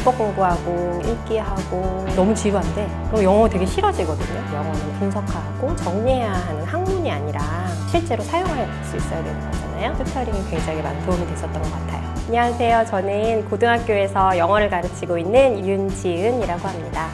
문법 공부하고 읽기하고 너무 지루한데 그럼 영어 되게 싫어지거든요. 영어는 분석하고 정리해야 하는 학문이 아니라 실제로 사용할 수 있어야 되는 거잖아요. 튜터링이 굉장히 많은 도움이 됐었던 것 같아요. 안녕하세요. 저는 고등학교에서 영어를 가르치고 있는 윤지은이라고 합니다.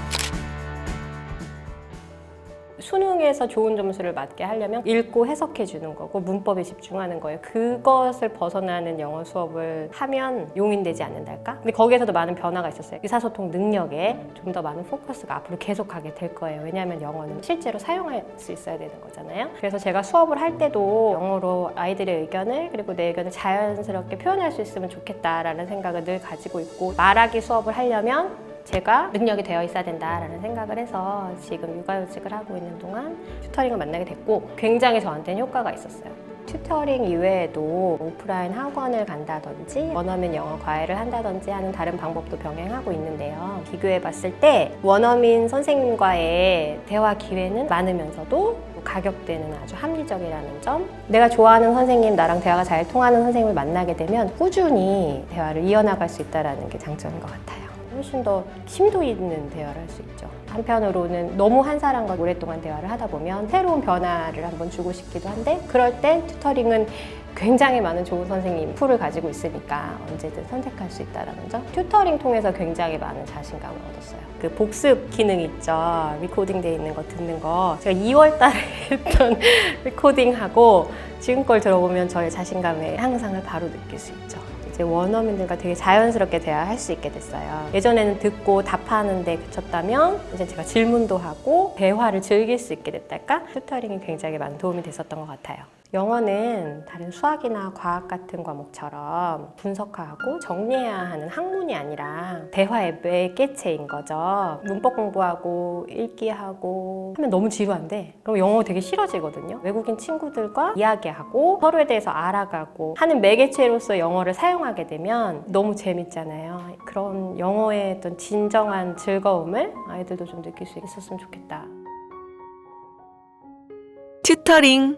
수능에서 좋은 점수를 맞게 하려면 읽고 해석해 주는 거고 문법에 집중하는 거예요. 그것을 벗어나는 영어 수업을 하면 용인되지 않는달까? 근데 거기에서도 많은 변화가 있었어요. 의사소통 능력에 좀 더 많은 포커스가 앞으로 계속하게 될 거예요. 왜냐하면 영어는 실제로 사용할 수 있어야 되는 거잖아요. 그래서 제가 수업을 할 때도 영어로 아이들의 의견을 그리고 내 의견을 자연스럽게 표현할 수 있으면 좋겠다라는 생각을 늘 가지고 있고 말하기 수업을 하려면 제가 능력이 되어 있어야 된다라는 생각을 해서 지금 육아휴직을 하고 있는 동안 튜터링을 만나게 됐고 굉장히 저한테는 효과가 있었어요. 튜터링 이외에도 오프라인 학원을 간다든지 원어민 영어 과외를 한다든지 하는 다른 방법도 병행하고 있는데요. 비교해 봤을 때 원어민 선생님과의 대화 기회는 많으면서도 가격대는 아주 합리적이라는 점. 내가 좋아하는 선생님, 나랑 대화가 잘 통하는 선생님을 만나게 되면 꾸준히 대화를 이어나갈 수 있다는 게 장점인 것 같아요. 훨씬 더 심도 있는 대화를 할 수 있죠. 한편으로는 너무 한 사람과 오랫동안 대화를 하다 보면 새로운 변화를 한번 주고 싶기도 한데 그럴 때 튜터링은 굉장히 많은 좋은 선생님 풀을 가지고 있으니까 언제든 선택할 수 있다는 점. 튜터링 통해서 굉장히 많은 자신감을 얻었어요. 그 복습 기능 있죠. 리코딩 돼 있는 거 듣는 거. 제가 2월 달에 했던 리코딩하고 지금 걸 들어보면 저의 자신감의 향상을 바로 느낄 수 있죠. 이제 원어민들과 되게 자연스럽게 대화할 수 있게 됐어요. 예전에는 듣고 답하는 데 그쳤다면 이제 제가 질문도 하고 대화를 즐길 수 있게 됐달까? 튜터링이 굉장히 많은 도움이 됐었던 것 같아요. 영어는 다른 수학이나 과학 같은 과목처럼 분석하고 정리해야 하는 학문이 아니라 대화의 매개체인 거죠. 문법 공부하고 읽기하고 하면 너무 지루한데 그럼 영어 되게 싫어지거든요. 외국인 친구들과 이야기하고 서로에 대해서 알아가고 하는 매개체로서 영어를 사용하게 되면 너무 재밌잖아요. 그런 영어의 어떤 진정한 즐거움을 아이들도 좀 느낄 수 있었으면 좋겠다. 튜터링